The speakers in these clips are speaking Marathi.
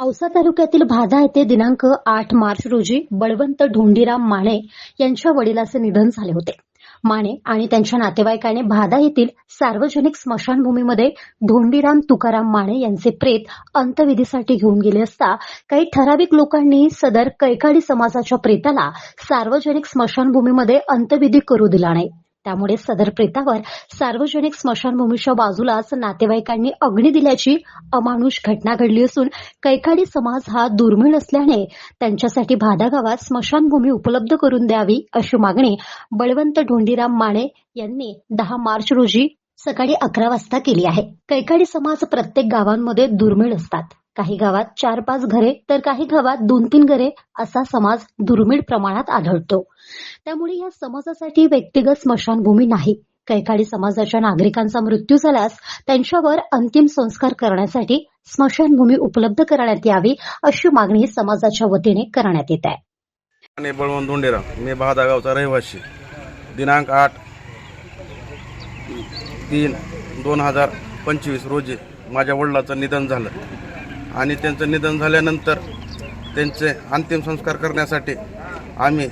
औसा तालुक्यातील भादा येथे दिनांक आठ मार्च रोजी बळवंत ढोंडीराम माने यांच्या वडिलाचे निधन झाले होते. माने आणि त्यांच्या नातेवाईकाने भादा येथील सार्वजनिक स्मशानभूमीमध्ये ढोंडीराम तुकाराम माने यांचे प्रेत अंत्यविधीसाठी घेऊन गेले असता काही ठराविक लोकांनी सदर कैकाडी समाजाच्या प्रेताला सार्वजनिक स्मशानभूमीमध्ये अंत्यविधी करू दिला नाही. त्यामुळे सदर प्रेतावर सार्वजनिक स्मशानभूमीच्या बाजूलाच नातेवाईकांनी अग्नी दिल्याची अमानुष घटना घडली असून कैकाडी समाज हा दुर्मिळ असल्याने त्यांच्यासाठी भादा गावात स्मशानभूमी उपलब्ध करून द्यावी अशी मागणी बळवंत ढोंडीराम माने यांनी दहा मार्च रोजी सकाळी अकरा वाजता केली आहे. कैकाडी समाज प्रत्येक गावांमध्ये दुर्मिळ असतात. काही गावात चार पाच घरे तर काही गावात दोन तीन घरे असा समाज दुर्मिळ प्रमाणात आढळतो. त्यामुळे या समाजासाठी व्यक्तिगत स्मशानभूमी नाही. कैकाडी समाजाच्या नागरिकांचा मृत्यू झाल्यास त्यांच्यावर अंतिम संस्कार करण्यासाठी स्मशानभूमी उपलब्ध करण्यात यावी अशी मागणी समाजाच्या वतीने करण्यात येत आहे. बळवंत धोंडेरा मी बहादा गावचा रहिवासी. दिनांक आठ तीन दोन हजार पंचवीस रोजी माझ्या वडिलाचं निधन झालं. आणि त्यांचं निधन झाल्यानंतर त्यांचे अंतिम संस्कार करण्यासाठी आम्ही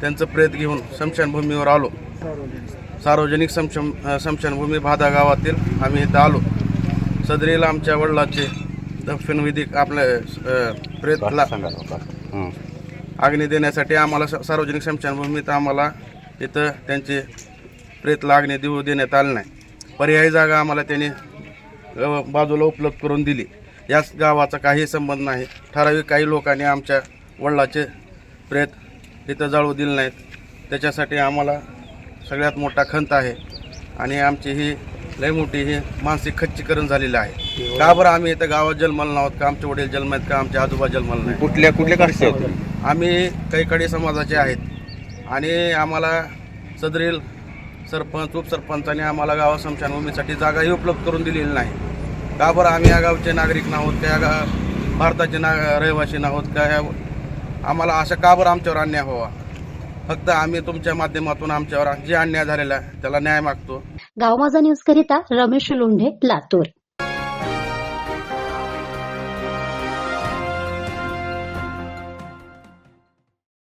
त्यांचं प्रेत घेऊन स्मशानभूमीवर आलो. सार्वजनिक समशम स्मशानभूमी भादा गावातील आम्ही इथं आलो. सदरील आमच्या वडिलाचे दफनविधी आपल्या प्रेतला अग्नी देण्यासाठी आम्हाला सार्वजनिक स्मशानभूमीत आम्हाला इथं त्यांचे प्रेतला अग्नी देऊ देण्यात आले नाही. पर्यायी जागा आम्हाला त्यांनी बाजूला उपलब्ध करून दिली. याच गावाचा काही संबंध नाही. ठराविक काही लोकांनी आमच्या वडिलाचे प्रेत इथं जाळू दिले नाहीत. त्याच्यासाठी आम्हाला सगळ्यात मोठा खंत आहे. आणि आमची ही लय मोठी ही मानसिक खच्चीकरण झालेलं आहे. का बरं आम्ही इथं गावात जन्मल नाहोत का आमचे वडील जन्म आहेत का आमचे आजोबा जन्मल नाही कुठल्या कुठल्या आहेत आम्ही कैकडे समाजाचे आहेत. आणि आम्हाला सदरील सरपंच उपसरपंचाने आम्हाला गावा स्मशानभूमीसाठी जागाही उपलब्ध करून दिलेली नाही. का बरं आम्ही या गावचे नागरिक नाहोत का या गा भारताचे ना रहिवासी नाहोत का? ह्या आम्हाला अशा का बरं आमच्यावर अन्याय व्हावा? फक्त आम्ही तुमच्या माध्यमातून आमच्यावर जे अन्याय झालेला आहे त्याला न्याय मागतो. गाव माझा न्यूज करिता रमेश लोंढे लातूर.